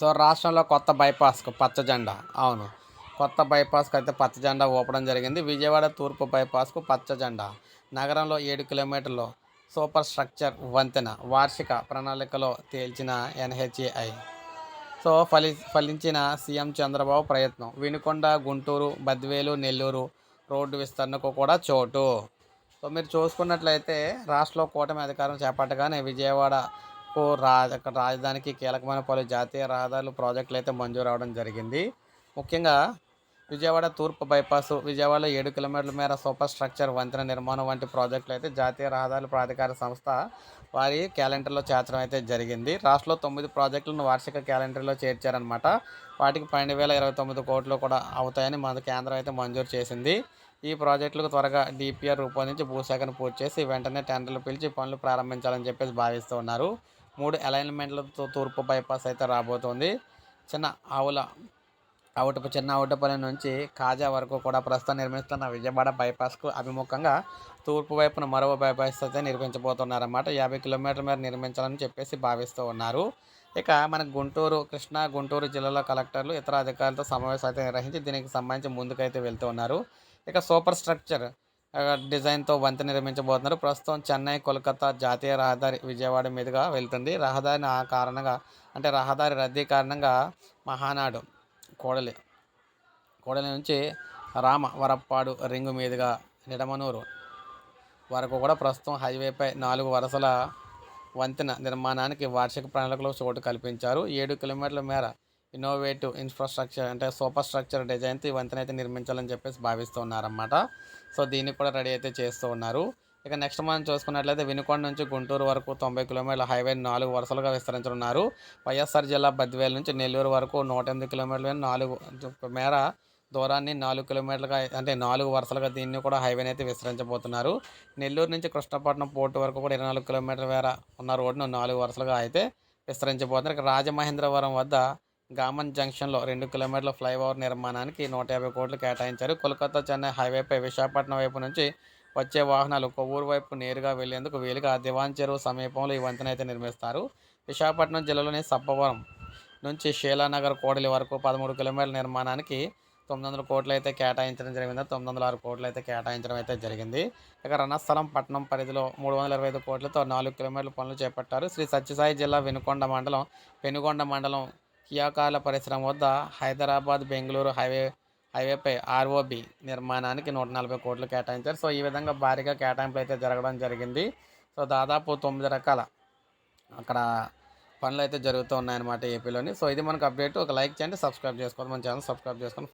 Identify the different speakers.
Speaker 1: So రాష్ట్రంలో కొత్త బైపాస్కు పచ్చ జెండా. అవును. కొత్త బైపాస్కి అయితే పచ్చ జెండా ఊపడం జరిగింది. విజయవాడ తూర్పు బైపాస్కు పచ్చ జెండా. నగరంలో ఏడు కిలోమీటర్లు సూపర్ స్ట్రక్చర్ వంతెన వార్షిక ప్రణాళికలో తేల్చిన ఎన్హెచ్ఏఐ. సో ఫలి ఫలించిన సీఎం చంద్రబాబు ప్రయత్నం. వినుకొండ గుంటూరు బద్వేలు నెల్లూరు రోడ్డు విస్తరణకు కూడా చోటు. సో మీరు చూసుకున్నట్లయితే రాష్ట్రంలో కూటమి అధికారం చేపట్టగానే విజయవాడ విజయవాడకు రా రాజధానికి కీలకమైన పలు జాతీయ రహదారులు ప్రాజెక్టులు అయితే మంజూరు అవడం జరిగింది. ముఖ్యంగా విజయవాడ తూర్పు బైపాస్ విజయవాడలో ఏడు కిలోమీటర్ల మేర సూపర్ స్ట్రక్చర్ వంతెన నిర్మాణం వంటి ప్రాజెక్టులు అయితే జాతీయ రహదారుల ప్రాధికార సంస్థ వారి క్యాలెండర్లో చేర్చడం అయితే జరిగింది. రాష్ట్రంలో తొమ్మిది ప్రాజెక్టులను వార్షిక క్యాలెండర్లో చేర్చారనమాట వాటికి పన్నెండు వేల ఇరవై తొమ్మిది కోట్లు కూడా అవుతాయని మన కేంద్రం అయితే మంజూరు చేసింది. ఈ ప్రాజెక్టులకు త్వరగా డిపిఆర్ రూపొందించి భూసేకరణ పూర్తి చేసి వెంటనే టెండర్లు పిలిచి పనులు ప్రారంభించాలని చెప్పేసి భావిస్తూ ఉన్నారు. మూడు అలైన్మెంట్లతో తూర్పు బైపాస్ అయితే రాబోతోంది. చిన్న ఆవుల అవుటపు చిన్న అవుటపల్లి నుంచి కాజా వరకు కూడా ప్రస్తుతం నిర్మిస్తున్న విజయవాడ బైపాస్కు అభిముఖంగా తూర్పు వైపున మరో బైపాస్ అయితే నిర్మించబోతున్నారన్నమాట. యాభై కిలోమీటర్ల మేర నిర్మించాలని చెప్పేసి భావిస్తూ ఉన్నారు. ఇక మన గుంటూరు కృష్ణా గుంటూరు జిల్లాలో కలెక్టర్లు ఇతర అధికారులతో సమావేశం అయితే నిర్వహించి దీనికి సంబంధించి ముందుకైతే వెళ్తూ ఉన్నారు. ఇక సూపర్ స్ట్రక్చర్ డిజైన్తో వంతెన నిర్మించబోతున్నారు. ప్రస్తుతం చెన్నై కోల్కతా జాతీయ రహదారి విజయవాడ మీదుగా వెళ్తుంది. రహదారిని ఆ కారణంగా అంటే రహదారి రద్దీ కారణంగా మహానాడు కోడలి కోడలి నుంచి రామ వరప్పాడు రింగు మీదుగా నిడమనూరు వరకు కూడా ప్రస్తుతం హైవేపై నాలుగు వరుసల వంతెన నిర్మాణానికి వార్షిక ప్రణాళికలో చోటు కల్పించారు. ఏడు కిలోమీటర్ల మేర ఇన్నోవేటివ్ ఇన్ఫ్రాస్ట్రక్చర్ అంటే సూపర్ స్ట్రక్చర్ డిజైన్తో ఈ వంతెన అయితే నిర్మించాలని చెప్పేసి భావిస్తూ ఉన్నారన్నమాట సో దీన్ని కూడా రెడీ అయితే చేస్తూ ఉన్నారు. ఇక నెక్స్ట్ మనం చూసుకున్నట్లయితే వినుకొండ నుంచి గుంటూరు వరకు తొంభై కిలోమీటర్ల హైవే నాలుగు వరుసలుగా విస్తరించనున్నారు. వైఎస్ఆర్ జిల్లా బద్వేలు నుంచి నెల్లూరు వరకు నూట ఎనిమిది కిలోమీటర్ల నాలుగు మేర దూరాన్ని నాలుగు కిలోమీటర్లుగా అంటే నాలుగు వరుసలుగా దీన్ని కూడా హైవేని అయితే విస్తరించబోతున్నారు. నెల్లూరు నుంచి కృష్ణపట్నం పోర్టు వరకు కూడా ఇరవై నాలుగు కిలోమీటర్ల మేర ఉన్న రోడ్డును నాలుగు వరుసలుగా అయితే విస్తరించబోతున్నారు. ఇక రాజమహేంద్రవరం వద్ద గామన్ జంక్షన్లో రెండు కిలోమీటర్ల ఫ్లైఓవర్ నిర్మాణానికి నూట యాభై కోట్లు కేటాయించారు. కోల్కతా చెన్నై హైవేపై విశాఖపట్నం వైపు నుంచి వచ్చే వాహనాలు కొవ్వూరు వైపు నేరుగా వెళ్ళేందుకు వీలుగా దివాన్ చెరువు సమీపంలో ఈ వంతెన అయితే నిర్మిస్తారు. విశాఖపట్నం జిల్లాలోని సబ్బవరం నుంచి షీలానగర్ కోడలి వరకు పదమూడు కిలోమీటర్ల నిర్మాణానికి తొమ్మిది వందల కోట్లు అయితే కేటాయించడం జరిగింది. తొమ్మిది వందల ఆరు కోట్లు అయితే కేటాయించడం అయితే జరిగింది. ఇక రణస్థలం పట్టణం పరిధిలో మూడు వందల ఇరవై ఐదు కోట్లతో నాలుగు కిలోమీటర్ల పనులు చేపట్టారు. శ్రీ సత్యసాయి జిల్లా వెనుకొండ మండలం పెనుగొండ మండలం కియాకాల పరిశ్రమ వద్ద హైదరాబాద్ బెంగళూరు హైవే హైవేపై ఆర్ఓబి నిర్మాణానికి నూట నలభై కోట్లు కేటాయించారు. సో ఈ విధంగా భారీగా కేటాయింపులు అయితే జరగడం జరిగింది. సో దాదాపు తొమ్మిది రకాల అక్కడ పనులు అయితే జరుగుతూ ఉన్నాయన్నమాట ఏపీలోని. సో ఇది మనకు అప్డేట్. ఒక లైక్ చేయండి సబ్స్క్రైబ్ చేసుకోండి మన ఛానల్ సబ్స్క్రైబ్ చేసుకోండి.